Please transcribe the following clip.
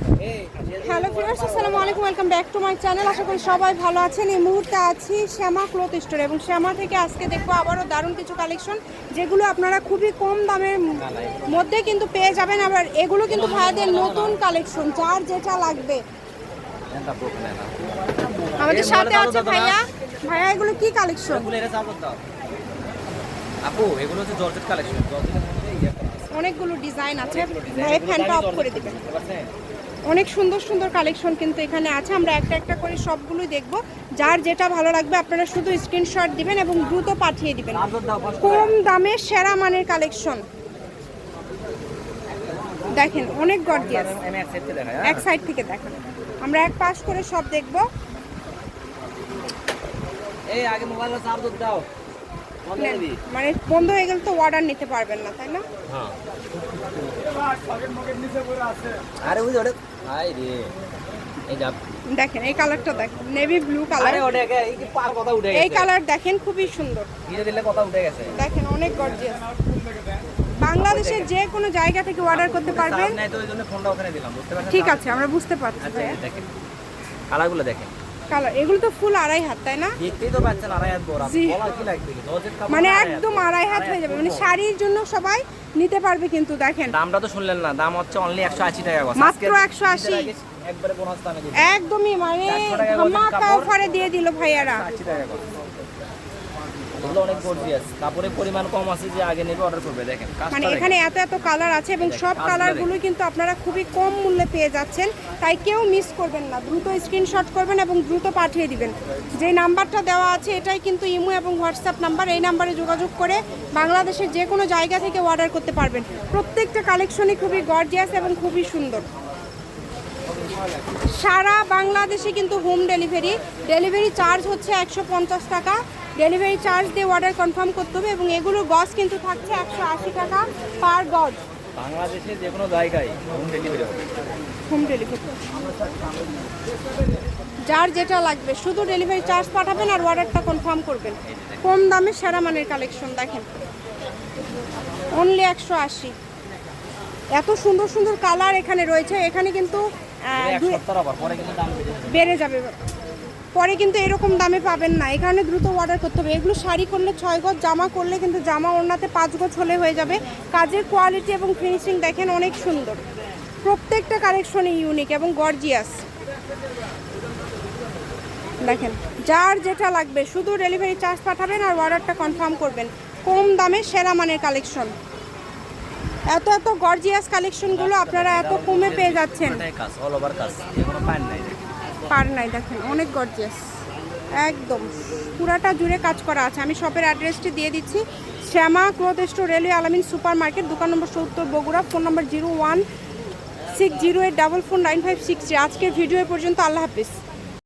Hello friends আসসালামু আলাইকুম welcome back to my channel. আশা করি সবাই ভালো আছেন। এই মুহূর্তে আছি শ্যামা ক্লথ স্টোর এবং শ্যামা থেকে আজকে দেখব আবারও দারুণ কিছু কালেকশন যেগুলো আপনারা খুবই কম দামের মধ্যে কিন্তু পেয়ে যাবেন। আবার এগুলো কিন্তু ভাইয়াদের নতুন কালেকশন যার যেটা লাগবে। আমাদের সাথে আছে ভাইয়া। ভাইয়া এগুলো কি কালেকশন? আপু এগুলো হচ্ছে জর্জেট কালেকশন। ইয়ে। অনেকগুলো ডিজাইন আছে। ভাই ফ্যানটা অফ করে দিবেন? অনেক সুন্দর সুন্দর কালেকশন কিন্তু এখানে আছে। আমরা একটা একটা করে সবগুলোই দেখব। যার যেটা ভালো লাগবে আপনারা শুধু স্ক্রিনশট দিবেন এবং দ্রুত পাঠিয়ে দিবেন। কম দামে সেরা মানের কালেকশন দেখেন, অনেক গর্জিয়াস এক সাইড থেকে দেখেন। আমরা এক পাশ করে সব দেখব। এই, আগে মোবাইলটা চার্জ দাও। মানে বন্ধ হয়ে গেলে তো অর্ডার নিতে পারবেন না তাই না? হ্যাঁ। আরে ওই ওটা আই রে। এই যা। দেখেন এই কালারটা দেখেন নেভি ব্লু কালার আরে ওটা এই কি পার কথা উঠে এই কালার দেখেন খুবই সুন্দর। ধীরে দিলে কথা উঠে গেছে। দেখেন অনেক গর্জিয়াস বাংলাদেশের যে কোনো জায়গা থেকে অর্ডার করতে পারবেন। চার্জ নাই তো ওই জন্য দিলাম বুঝতে পারছেন ঠিক আছে আমরা বুঝতে পারছি আচ্ছা দেখেন। কালারগুলো দেখেন। কালার এগুলো তো ফুল আড়াই হাত তাই না? দেখতেই তো পাচ্ছেন আড়াই হাত বড় জি। কি লাগবে? মানে একদম আড়াই হাত হয়ে যাবে। মানে শাড়ির জন্য সবাই নিতে পারবে কিন্তু দেখেন। দামটা তো শুনলেন না দাম হচ্ছে অনলি একশো আশি টাকা মাত্র একশো 180 একবারে বোনাস দামে একদমই মানে 400 ধামাকা অফারে দিয়ে দিল ভাইয়ারা। আশি টাকা এগুলো অনেক গর্জিয়াস কাপড়ের পরিমাণ কম আছে যে আগে নেবে অর্ডার করবে দেখেন মানে এখানে এত এত কালার আছে এবং সব কালারগুলো কিন্তু আপনারা খুবই কম মূল্যে পেয়ে যাচ্ছেন তাই কেউ মিস করবেন না। দ্রুত স্ক্রিনশট করবেন এবং দ্রুত পাঠিয়ে দিবেন। যে নাম্বারটা দেওয়া আছে এটাই কিন্তু ইমো এবং হোয়াটসঅ্যাপ নাম্বার। এই নাম্বারে যোগাযোগ করে বাংলাদেশের যে কোনো জায়গা থেকে অর্ডার করতে পারবেন। প্রত্যেকটা কালেকশনই খুবই গর্জিয়াস এবং খুবই সুন্দর। সারা বাংলাদেশে কিন্তু হোম ডেলিভারি ডেলিভারি চার্জ হচ্ছে একশো পঞ্চাশ টাকা। ডেলিভারি চার্জ দিয়ে অর্ডার কনফার্ম করতে হবে এবং এগুলোর গজ কিন্তু থাকছে একশো আশি টাকা পার গজ। বাংলাদেশের যে কোনো জায়গায় হোম ডেলিভারি হবে। হোম ডেলিভারি যার যেটা লাগবে শুধু ডেলিভারি চার্জ পাঠাবেন আর অর্ডারটা কনফার্ম করবেন। কম দামে সেরা মানের কালেকশন দেখেন। অনলি একশো আশি। এত সুন্দর সুন্দর কালার এখানে রয়েছে এখানে কিন্তু বেড়ে যাবে। পরে কিন্তু এরকম দামে পাবেন না। এখানে দ্রুত অর্ডার করতে হবে। এগুলো শাড়ি করলে ছয় গজ, জামা করলে কিন্তু জামা ওড়নাতে পাঁচ গজ হলে হয়ে যাবে। কাজের কোয়ালিটি এবং ফিনিশিং দেখেন অনেক সুন্দর। প্রত্যেকটা কালেকশনই ইউনিক এবং গর্জিয়াস দেখেন, যার যেটা লাগবে, শুধু ডেলিভারি চার্জ পাঠাবেন আর অর্ডারটা কনফার্ম করবেন। কম দামে সেরা মানের কালেকশন এত এত গর্জিয়াস কালেকশনগুলো আপনারা এত কমে পেয়ে যাচ্ছেন। কাজ অল ওভার কাজ। পান নাই। পার নাই, দেখেন, অনেক গর্জিয়াস একদম, পুরাটা জুড়ে কাজ করা আছে। আমি শপের অ্যাড্রেসটি দিয়ে দিচ্ছি। Shyama cloth store, railway Alamin super market দোকান নম্বর সত্তর, Bogura, phone number zero one six zero eight double four nine five six আজকের ভিডিও পর্যন্ত, আল্লাহ হাফিজ।